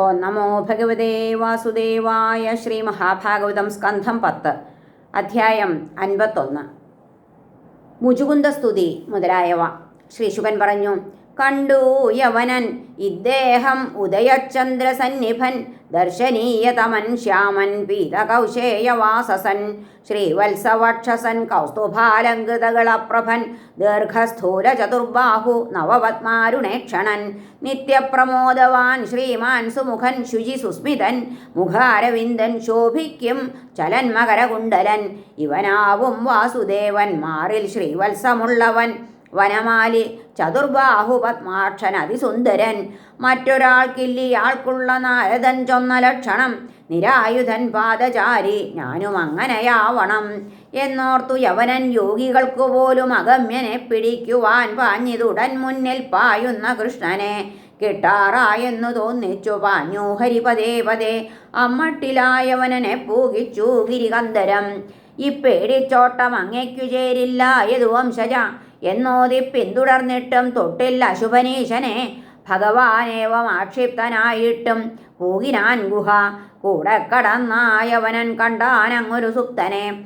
ഓ നമോ ഭഗവതേ വാസുദേവായ ശ്രീ മഹാഭാഗവതം സ്കന്ധം പത്ത് അധ്യായം അൻപത്തൊന്ന്. മുജുകുന്ദസ്തുതി മുതലായവ. ശ്രീശുകൻ പറഞ്ഞു കണ്ടു യവനൻ. ഇദ്ദേഹം ഉദയചന്ദ്ര ഉദയചന്ദ്രസന്നിഭൻ ദർശനീയതമൻ ശ്യാമൻ പീതകൗശേയവാസസൻ ശ്രീവത്സവക്ഷസൻ കൗസ്തുഭാലങ്കൃതകളപ്രഭൻ ദീർഘസ്ഥൂല ചതുർബാഹു നവപത്മാരുണേക്ഷണൻ നിത്യപ്രമോദവാൻ ശ്രീമാൻ സുമുഖൻ ശുചി സുസ്മിതൻ മുഖാരവിന്ദൻ ശോഭിക്കും ചലൻ മകരകുണ്ടലൻ ഇവനാവും വാസുദേവൻ മാറിൽ ശ്രീവത്സമുള്ളവൻ. വനമാലി ചതുർബാഹു പത്മാക്ഷൻ അതിസുന്ദരൻ. മറ്റൊരാൾക്കില്ലിയാൾക്കുള്ള നാരദൻ ചൊന്ന ലക്ഷണം. നിരായുധൻ പാദചാരി ഞാനും അങ്ങനെയാവണം. എന്നോർത്തു യവനൻ യോഗികൾക്കു പോലും അഗമ്യനെ പിടിക്കുവാൻ പാഞ്ഞിതുടൻ മുന്നിൽ പായുന്ന കൃഷ്ണനെ. കിട്ടാറായെന്നു തോന്നിച്ചു പാഞ്ഞു. ഹരിപതേ പതേ അമ്മട്ടിലായവനെ പൂകിച്ചു ഗിരികന്ധരം. ഇപ്പേടിച്ചോട്ടം അങ്ങയ്ക്കു ചേരില്ല. ഏതു വംശജ എന്നോതി പിന്തുടർന്നിട്ടും തൊട്ടില്ല അശുഭനീശനെ ഭഗവാനേവം ആക്ഷിപ്തനായിട്ടും പൂകിനാൻ ഗുഹ. കൂടെ കടന്നായവനൻ കണ്ടാനങ്ങൊരു സുപ്തനെ.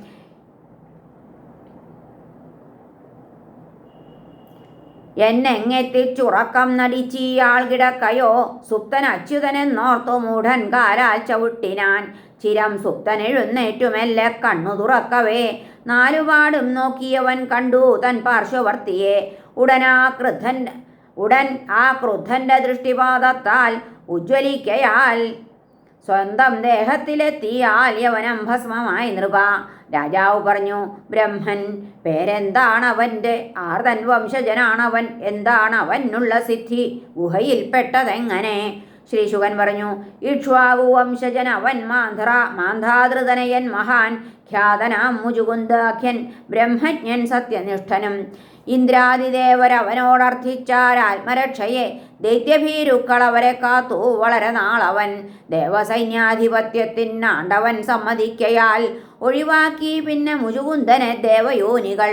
എന്നെങ്ങെത്തിച്ചുറക്കം നടിച്ചിയാൾ കിടക്കയോ? സുപ്തൻ അച്യുതനെന്നോർത്തു മൂഢൻ കാരാൽ ചവിട്ടിനാൻ. ചിരം സുപ്തൻ എഴുന്നേറ്റുമെല്ലെ കണ്ണു തുറക്കവേ. നാലുപാടും നോക്കിയവൻ കണ്ടു തൻ പാർശ്വവർത്തിയെ. ഉടനാ ഉടൻ ആ ക്രുദ്ധന്റെ ദൃഷ്ടിപാതത്താൽ ഉജ്ജ്വലിക്കയാൽ സ്വന്തം ദേഹത്തിലെത്തിയാൽ യവനം ഭസ്മമായി നൃപ രാജാവ് പറഞ്ഞു ബ്രഹ്മൻ പേരെന്താണവന്റെ ആർതൻ വംശജനാണവൻ. എന്താണ് അവനുള്ള സിദ്ധി ഗുഹയിൽപ്പെട്ടതെങ്ങനെ ശ്രീശുകൻ പറഞ്ഞു ഇക്ഷ്വാകു വംശജന അവൻ മാന്ധ്ര മാന്ധാതൃതനയൻ മഹാൻ ഖ്യാതനാം മുജുകുന്ദാഖ്യൻ ബ്രഹ്മജ്ഞൻ സത്യനിഷ്ഠനും. ഇന്ദ്രാദിദേവരവനോടർത്ഥിച്ചാൽ ആത്മരക്ഷയെ ദൈത്യഭീരുക്കൾ അവരെ കാത്തു വളരെ നാളവൻ. ദേവസൈന്യാധിപത്യത്തിനാണ്ടവൻ സമ്മതിക്കയാൽ ഒഴിവാക്കി പിന്നെ മുജുകുന്ദനെ ദേവയോനികൾ.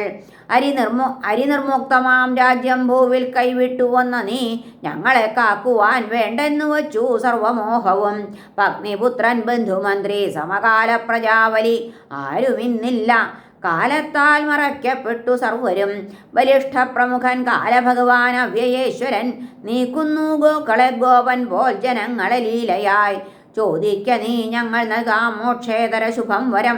അരിനിർമോ അരിനിർമുക്തമാം രാജ്യം ഭൂവിൽ കൈവിട്ടു വന്ന നീ ഞങ്ങളെ കാക്കുവാൻ വേണ്ടെന്നു വച്ചു സർവമോഹവും. പത്നിപുത്രൻ ബന്ധുമന്ത്രി സമകാല പ്രജാവലി ആരുമിന്നില്ല. കാലത്താൽ മറയ്ക്കപ്പെട്ടു സർവരും. ബലിഷ്ഠ പ്രമുഖൻ കാലഭഗവാൻ അവ്യയേശ്വരൻ നീക്കുന്നു ഗോക്കളെ ഗോപൻ പോൽ ജനങ്ങളെ ലീലയായി. ചോദിക്ക നീ ഞങ്ങൾ നൽകാം മോക്ഷേതര ശുഭം വരം.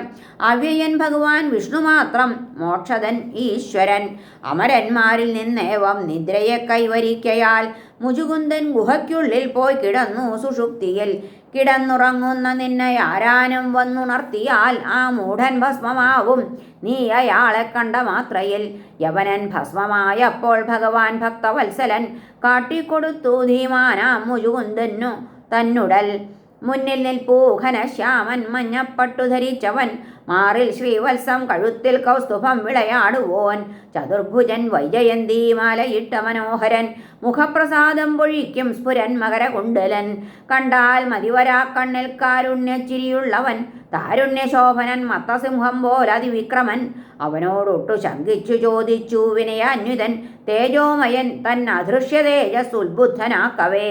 അവ്യയൻ ഭഗവാൻ വിഷ്ണു മാത്രം മോക്ഷതൻ ഈശ്വരൻ. അമരന്മാരിൽ നിന്നേവം നിദ്രയെ കൈവരിക്കയാൽ മുജുകുന്ദൻ ഗുഹയ്ക്കുള്ളിൽ പോയി കിടന്നു സുഷുപ്തിയിൽ. കിടന്നുറങ്ങുന്ന നിന്നെ ആരാനും വന്നുണർത്തിയാൽ ആ മൂഢൻ ഭസ്മമാവും. നീ അയാളെ കണ്ട മാത്രയിൽ യവനൻ ഭസ്മമായപ്പോൾ ഭഗവാൻ ഭക്തവത്സലൻ കാട്ടിക്കൊടുത്തു ധീമാനാം മുജുകുന്ദനു തന്നുടൽ. മുന്നിൽ നിൽപ്പൂ ഘനശ്യാമൻ മഞ്ഞപ്പട്ടു ധരിച്ചവൻ മാറിൽ ശ്രീവത്സം കഴുത്തിൽ കൗസ്തുഭം വിളയാടുവോൻ. ചതുർഭുജൻ വൈജയന്തി മാലയിട്ട മനോഹരൻ മുഖപ്രസാദം പൊഴിക്കും സ്ഫുരൻ മകരകുണ്ടലൻ. കണ്ടാൽ മതിവരാ കണ്ണിൽ കാരുണ്യച്ചിരിയുള്ളവൻ താരുണ്യശോഭനൻ മത്തസിംഹം പോലതിവിക്രമൻ അവനോടൊട്ടു ശങ്കിച്ചു ചോദിച്ചു വിനയാന്വിതൻ തേജോമയൻ തൻ അദൃശ്യ തേജസ് ഉത്ബുദ്ധനാക്കവേ.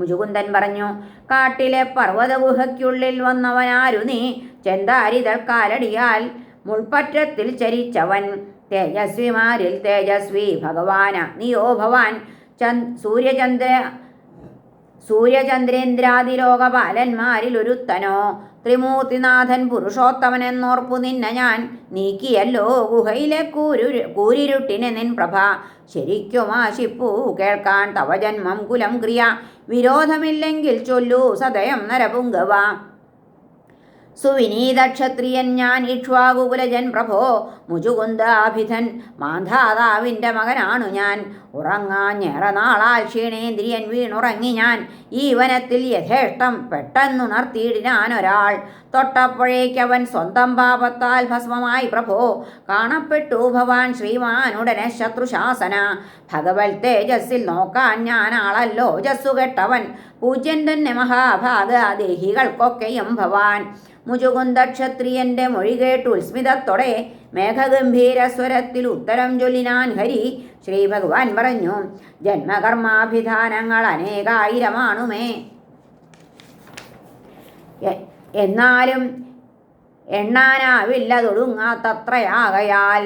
മുജുകുന്ദൻ പറഞ്ഞു കാട്ടിലെ പർവത ഗുഹയ്ക്കുള്ളിൽ വന്നവനാരു നീ? ചെന്താരിതൾ കാലടിയാൽ മുൾപ്പറ്റത്തിൽ ചരിച്ചവൻ. തേജസ്വിമാരിൽ തേജസ്വി ഭഗവാന. നീയോ ഭവാൻ ചന്ദ് സൂര്യചന്ദ്ര സൂര്യചന്ദ്രേന്ദ്രാതിലോകപാലന്മാരിൽ ഒരുത്തനോ? ത്രിമൂർത്തിനാഥൻ പുരുഷോത്തമനെന്നോർപ്പു നിന്നെ ഞാൻ നീക്കിയല്ലോ ഗുഹയിലെ കൂരു കൂരിരുട്ടിനെ നിൻ പ്രഭ. ശരിക്കും ആശിപ്പൂ കേൾക്കാൻ തവജന്മം കുലം ക്രിയ. വിരോധമില്ലെങ്കിൽ ചൊല്ലൂ സദയം നരപുങ്കവ. സുവിനീതക്ഷത്രിയൻ ഞാൻ ഇക്ഷ്വാകുകുലജൻ പ്രഭോ മുജുകുന്ദാഭിധൻ മാന്ധാതാവിന്റെ മകനാണു ഞാൻ. ഉറങ്ങാഞ്ഞേറെ നാളാൽ ക്ഷീണേന്ദ്രിയൻ വീണുറങ്ങി ഞാൻ. ഈ വനത്തിൽ യഥേഷ്ടം പെട്ടെന്നുണർത്തിയിടാനൊരാൾ തൊട്ടപ്പോഴേക്കവൻ സ്വന്തം പാപത്താൽ ഭസ്മമായി പ്രഭോ. കാണപ്പെട്ടു ഭവാൻ ശ്രീമാൻ ഉടനെ ശത്രുശാസന. ഭഗവൽ തേജസ്സിൽ നോക്കാൻ ഞാൻ ആളല്ലോ ജസ്സു കെട്ടവൻ പൂജ്യൻ തന്നെ മഹാഭാഗ ദേഹികൾക്കൊക്കെയും ഭവാൻ. മുചുകുന്ദക്ഷത്രിയന്റെ മൊഴി കേട്ടു ഉത്സ്മിതത്തോടെ മേഘഗംഭീര സ്വരത്തിൽ ഉത്തരം ചൊല്ലിനാൻ ഹരി. ശ്രീ ഭഗവാൻ പറഞ്ഞു ജന്മകർമാഭിധാനങ്ങൾ അനേകായിരമാണുമേ. എന്നാലും എണ്ണാനാവില്ല എണ്ണാനാവില്ലതൊടുങ്ങാത്തത്രയാകയാൽ.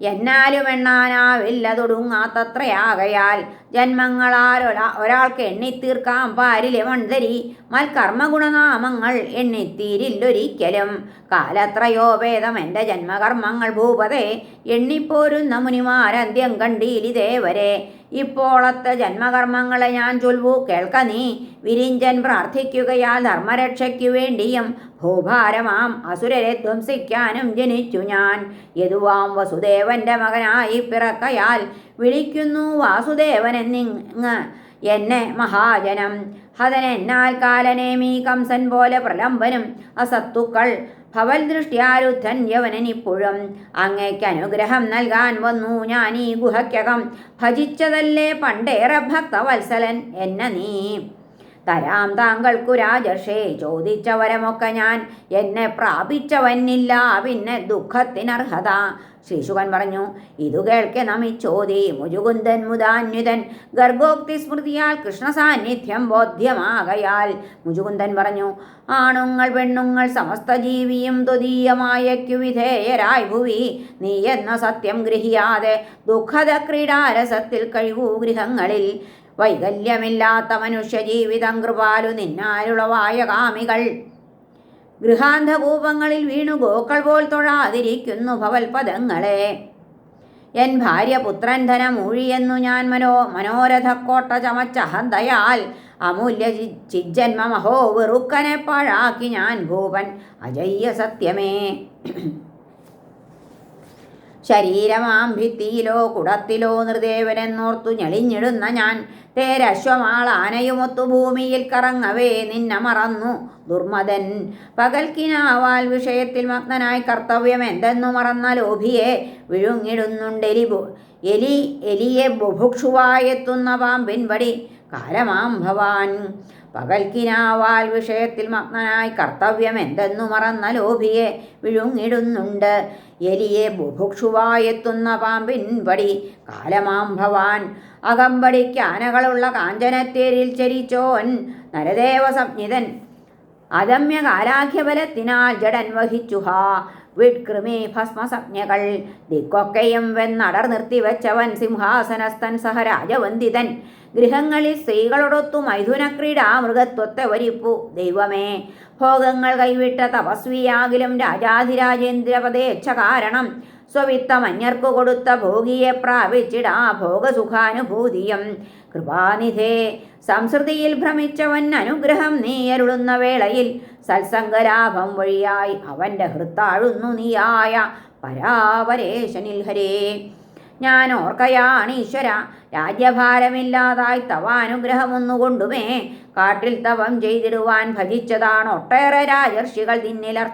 എന്നാലും എണ്ണാനാവില്ല എണ്ണാനാവില്ലതൊടുങ്ങാത്തത്രയാകയാൽ ജന്മങ്ങളാൽ ഒരാ ഒരാൾക്ക് എണ്ണിത്തീർക്കാം. പാരിലെ മൺതരി മൽക്കർമ്മഗുണനാമങ്ങൾ എണ്ണിത്തീരില്ലൊരിക്കലും. കാലത്രയോ ഭേദം എന്റെ ജന്മകർമ്മങ്ങൾ ഭൂപതേ എണ്ണിപ്പോരുന്ന മുനിമാരന്ത്യം കണ്ടീലിതേവരെ. ഇപ്പോളത്തെ ജന്മകർമ്മങ്ങളെ ഞാൻ ചൊൽവു കേൾക്ക നീ. വിരിഞ്ചൻ പ്രാർത്ഥിക്കുകയാൽ ധർമ്മരക്ഷയ്ക്കു വേണ്ടിയും ഭൂഭാരമാം അസുരരെ ധ്വംസിക്കാനും ജനിച്ചു ഞാൻ. യതുവാം വസുദേവന്റെ മകനായി പിറക്കയാൽ വിളിക്കുന്നു വാസുദേവനെന്നിങ്ങ് എന്നെ മഹാജനം. ഹതനെന്നാൽ കാലനേമീ കംസൻ പോലെ പ്രലംബനും അസത്തുക്കൾ. ഭവൽ ദൃഷ്ടിയാരുദ്ധൻ യവനനിപ്പോഴും. അങ്ങയ്ക്ക് അനുഗ്രഹം നൽകാൻ വന്നു ഞാൻ ഈ ഗുഹയ്ക്കകം. ഭജിച്ചതല്ലേ പണ്ടേറെ ഭക്തവത്സലൻ. എന്ന നീ തരാം താങ്കൾക്കു രാജർഷേ ചോദിച്ച വരമൊക്കെ ഞാൻ എന്നെ പ്രാപിച്ചവന്നില്ല പിന്നെ ദുഃഖത്തിനർഹത. ശ്രീശുകൻ പറഞ്ഞു ഇതു കേൾക്കെ നമിച്ചോതി മുജുകുന്ദൻ മുദാന്യുതൻ ഗർഭോക്തി സ്മൃതിയാൽ കൃഷ്ണ സാന്നിധ്യം ബോധ്യമാകയാൽ. മുജുകുന്ദൻ പറഞ്ഞു ആണുങ്ങൾ പെണ്ണുങ്ങൾ സമസ്ത ജീവിയും ത്വതീയമായയ്ക്കു വിധേയരായി ഭുവി. നീ എന്ന സത്യം ഗൃഹിയാതെ ദുഃഖത ക്രീഡാരസത്തിൽ കഴിവൂ ഗൃഹങ്ങളിൽ. വൈകല്യമില്ലാത്ത മനുഷ്യജീവിതം കൃപാലു നിന്നാലുളവായ കാമികൾ ഗൃഹാന്തകൂപങ്ങളിൽ വീണു ഗോക്കൾ പോൽ തൊഴാതിരിക്കുന്നു ഭവൽപദങ്ങളെ. എൻ ഭാര്യ പുത്രൻ ധനമൂഴിയെന്നു ഞാൻ മനോ മനോരഥക്കോട്ട ചമച്ചഹന്തയാൽ അമൂല്യ ചിജ്ജന്മ മഹോ വെറുക്കനെ പാഴാക്കി ഞാൻ ഭൂപൻ. അജയ്യ സത്യമേ. ശരീരമാം ഭിത്തിയിലോ കുടത്തിലോ നൃദേവനെന്നോർത്തു ഞെളിഞ്ഞിടുന്ന ഞാൻ തേരശ്വമാൾ ആനയുമൊത്തു ഭൂമിയിൽ കറങ്ങവേ നിന്നെ മറന്നു. ദുർമദൻ പകൽക്കിനാവാൽ വിഷയത്തിൽ മഗ്നനായി കർത്തവ്യം എന്തെന്നു മറന്ന ലോഭിയെ വിഴുങ്ങിടുന്നുണ്ടെലി എലി എലി എലിയെ ബുഭുക്ഷുവായെത്തുന്ന പാമ്പിൻപടി കാലമാം ഭവാൻ. പകൽക്കിനാവാൽ വിഷയത്തിൽ മഗ്നനായി കർത്തവ്യം എന്തെന്നു മറന്ന ലോഭിയെ വിഴുങ്ങിടുന്നുണ്ട്. എലിയെ ബുഭുക്ഷുവായെത്തുന്ന പാമ്പിൻ പടി കാലമാം ഭവാൻ. അകമ്പടിക്ക് ആനകളുള്ള കാഞ്ചനത്തേരിൽ ചരിച്ചോൻ നരദേവ സംജ്ഞിതൻ അദമ്യ കാലാഖ്യബലത്തിനാൽ ജഡൻ വഹിച്ചുഹാ. വിഡ്കൃമി ഭസ്മസജ്ഞകൾ. ദിക്കൊക്കെയും വെന്നടർ നിർത്തിവെച്ചവൻ സിംഹാസനസ്ഥൻ സഹ രാജവന്തിതൻ ഗൃഹങ്ങളിൽ സ്ത്രീകളോടൊത്തു മൈഥുനക്രീഡാ മൃഗത്വത്തെ വരിപ്പു. ദൈവമേ ഭോഗങ്ങൾ കൈവിട്ട തപസ്വിയാകിലും രാജാധിരാജേന്ദ്രപദേച്ഛ കാരണം. സ്വവിത്തമന്യർക്കു കൊടുത്ത ഭോഗിയെ പ്രാപിച്ചിടാ ഭോഗസുഖാനുഭൂതിയും. കൃപാനിധേ സംസ്കൃതിയിൽ ഭ്രമിച്ചവൻ അനുഗ്രഹം നീയരുളുന്ന വേളയിൽ സത്സംഗലാഭം വഴിയായി അവന്റെ ഹൃത്താഴുന്നു നീയായ പരാപരേശനിൽ ഹരേ. ഞാൻ ഓർക്കയാണ് ഈശ്വര രാജ്യഭാരമില്ലാതായി തവ അനുഗ്രഹമൊന്നുകൊണ്ടുമേ കാട്ടിൽ തവം ചെയ്തിടുവാൻ ഭജിച്ചതാണ് ഒട്ടേറെ രാജർഷികൾ നിന്നിലർ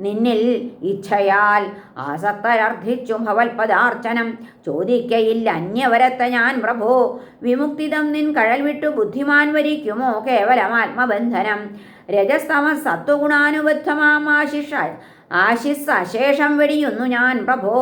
നിന്നിൽ ഇച്ഛയാൽ ആസക്തരർദ്ധിച്ചു ഭവൽപദാർച്ചനം. ചോദിക്കയില്ല അന്യവരത്ത ഞാൻ പ്രഭോ വിമുക്തിതം നിൻ കഴൽ വിട്ടു ബുദ്ധിമാൻ വരിക്കുമോ കേവലം ആത്മബന്ധനം? രജസ്തമ സത്വഗുണാനുബദ്ധമാശിഷ ആശിസ് അശേഷം വെടിയുന്നു ഞാൻ പ്രഭോ.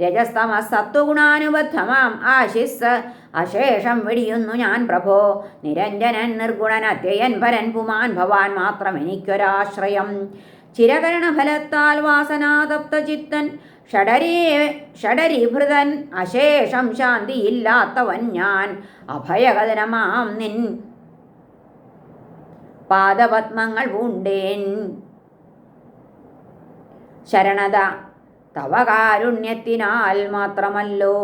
രജസ്തമ സത്വഗുണാനുബദ്ധമാം ആശിസ് അശേഷം വെടിയുന്നു ഞാൻ പ്രഭോ. നിരഞ്ജനൻ നിർഗുണൻ അത്യയൻ പരൻ പുമാൻ ഭവാൻ മാത്രം എനിക്കൊരാശ്രയം. ചിരകരണഫലത്താൽ വാസനാതപ്ത ചിത്തൻ ഷഡരീ ഷഡരീഭൃതൻ അശേഷം ശാന്തിയില്ലാത്തവൻ ഞാൻ. അഭയകഥനമാം നിൻ. പാദപത്മങ്ങൾ പൂണ്ടേൻ. ശരണത തവ കാരുണ്യത്തിനാൽ മാത്രമല്ലോ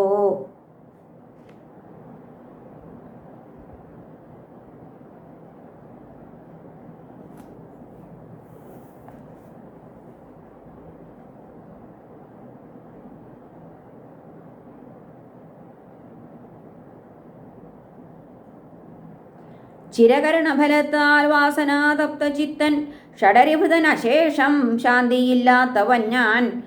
ചിരകരണഫലത്താൽ വാസനാതപ്ത ചിത്തൻ ഷഡരിഭൃതൻ അശേഷം ശാന്തിയില്ലാത്തവൻ ഞാൻ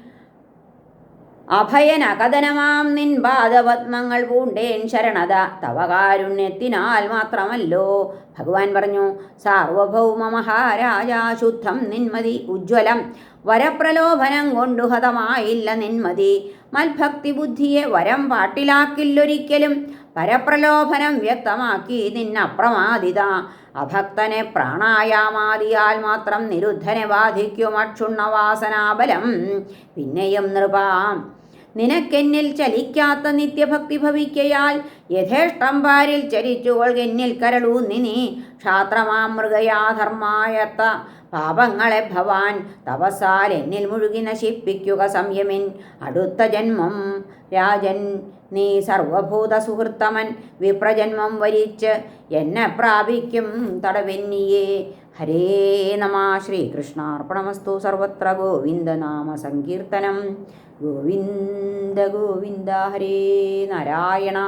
അഭയനകഥനമാം നിൻ പാദപത്മങ്ങൾ പൂണ്ടേൻ ശരണത തവകാരുണ്യത്തിനാൽ മാത്രമല്ലോ. ഭഗവാൻ പറഞ്ഞു സാർവഭൗമ മഹാരാജ ശുദ്ധം നിന്മതി ഉജ്ജ്വലം. വരപ്രലോഭനം കൊണ്ടു ഹതമായില്ല നിന്മതി. മൽഭക്തി ബുദ്ധിയെ വരം പാട്ടിലാക്കില്ലൊരിക്കലും. പരപ്രലോഭനം വ്യക്തമാക്കി നിന്നപ്രമാദിത. അഭക്തനെ പ്രാണായാമാദിയാൽ മാത്രം നിരുദ്ധനെ ബാധിക്കും അക്ഷുണ്ണവാസനാബലം. പിന്നെയും നൃപാം നിനക്കെന്നിൽ ചലിക്കാത്ത നിത്യഭക്തി ഭവിക്കയാൽ യഥേഷ്ടം പാരിൽ ചരിച്ചുകൊൾകെന്നിൽ കരളൂന്നി നീ ക്ഷാത്രമാം മൃഗയാധർമായത്ത പാപങ്ങളെ ഭവാൻ തപസാൽ എന്നിൽ മുഴുകി നശിപ്പിക്കുക സംയമിൻ. അടുത്ത ജന്മം രാജൻ നീ സർവഭൂതസുഹൃത്തമൻ വിപ്രജന്മം വരിച്ച് എന്നെ പ്രാപിക്കും തടവെന്നിയേ. ഹരേ നമ. ശ്രീകൃഷ്ണാർപ്പണമസ്തു സർവത്ര ഗോവിന്ദനാമ സങ്കീർത്തനം. ഗോവിന്ദ ഗോവിന്ദ ഹരേ നാരായണ.